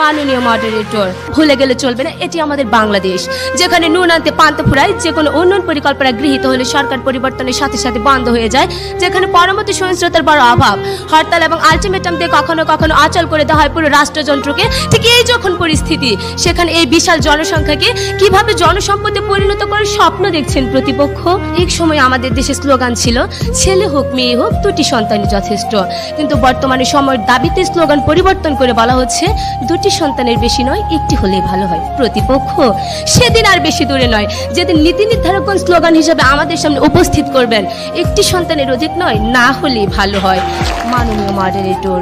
মাননীয় মডারেটর ভুলে গেলে চলবে না, এটি আমাদের বাংলাদেশ। যেখানে নুন আনতে পান্তা ফুরায় যে কোনো উন্নয়ন পরিকল্পনা গৃহীত হলে সরকার পরিবর্তনের সাথে সাথে বন্ধ হয়ে যায়, যেখানে পরবর্তী সহিংসতার বড় অভাব। হরতাল এবং আলটিমেটাম দিয়ে কখনো কখনো অচল করে দেওয়া হয় পুরো রাষ্ট্রযন্ত্রকে। ঠিক এই যখন পরিস্থিতি, সেখানে এই বিশাল জনসংখ্যাকে কীভাবে জনসম্পদে পরিণত করে স্বপ্ন দেখছেন প্রতিপক্ষ? এক সময় আমাদের দেশে স্লোগান ছিল, ছেলে হোক, মেয়ে হোক, দুটি সন্তানই যথেষ্ট। কিন্তু বর্তমানে সময়ের দাবিতে স্লোগান পরিবর্তন করে বলা হচ্ছে, দুটি সন্তানের বেশি নয়, একটি হলেই ভালো হয়। প্রতিপক্ষ সেদিন আর বেশি দূরে নয়। যেদিন নীতি নির্ধারকগণ স্লোগান হিসাবে আমাদের সামনে উপস্থিত করবেন, একটি সন্তানের অধিক নয়, না হলে ভালো হয়। মাননীয় মডারেটর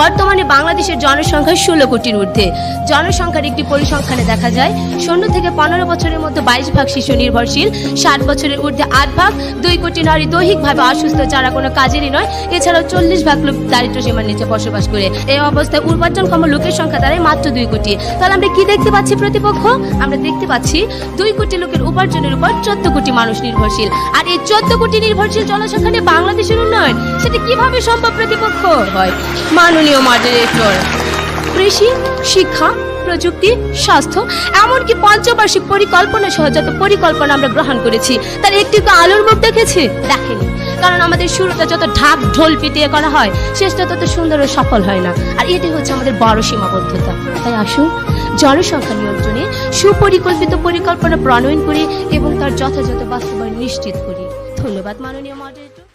বর্তমানে বাংলাদেশের জনসংখ্যা ষোলো কোটির ঊর্ধ্বে। জনসংখ্যার একটি পরিসংখ্যানে দেখা যায়, শূন্য থেকে পনেরো বছরের মধ্যে বাইশ ভাগ শিশু নির্ভরশীল, ষাট বছরের ঊর্ধ্বে আট ভাগ, দুই কোটি নারী দৈহিকভাবে অসুস্থ, যারা কোনো কাজেরই নয়। এছাড়াও চল্লিশ ভাগ লোক দারিদ্র সীমার নিচে বসবাস করে। এই অবস্থায় উপার্জনক্ষম লোকের সংখ্যা দাঁড়ায় মাত্র দুই কোটি। তাহলে আমরা কি দেখতে পাচ্ছি প্রতিপক্ষ? আমরা দেখতে পাচ্ছি দুই কোটি লোকের উপার্জনের উপর চোদ্দ কোটি মানুষ নির্ভরশীল। আর এই চোদ্দ কোটি নির্ভরশীল জনসংখ্যা নিয়ে বাংলাদেশের উন্নয়ন, সেটা কীভাবে সম্ভব প্রতিপক্ষ? হয় মাননীয় মডারেটর কৃষি, শিক্ষা, প্রযুক্তি, স্বাস্থ্য, এমনকি পঞ্চবার্ষিক পরিকল্পনা সহ যত পরিকল্পনা আমরা গ্রহণ করেছি, তার একটি আলোর মুখ দেখেছে? দেখেনি। কারণ আমাদের শুরুটা যত ঢাক ঢোল পিটিয়ে করা হয়, শেষটা তত সুন্দর ও সফল হয় না। আর এটি হচ্ছে আমাদের বড় সীমাবদ্ধতা। তাই আসুন, জনসংখ্যা নিয়ন্ত্রণে সুপরিকল্পিত পরিকল্পনা প্রণয়ন করি এবং তার যথাযথ বাস্তবায়ন নিশ্চিত করি। ধন্যবাদ মাননীয় মডারেটর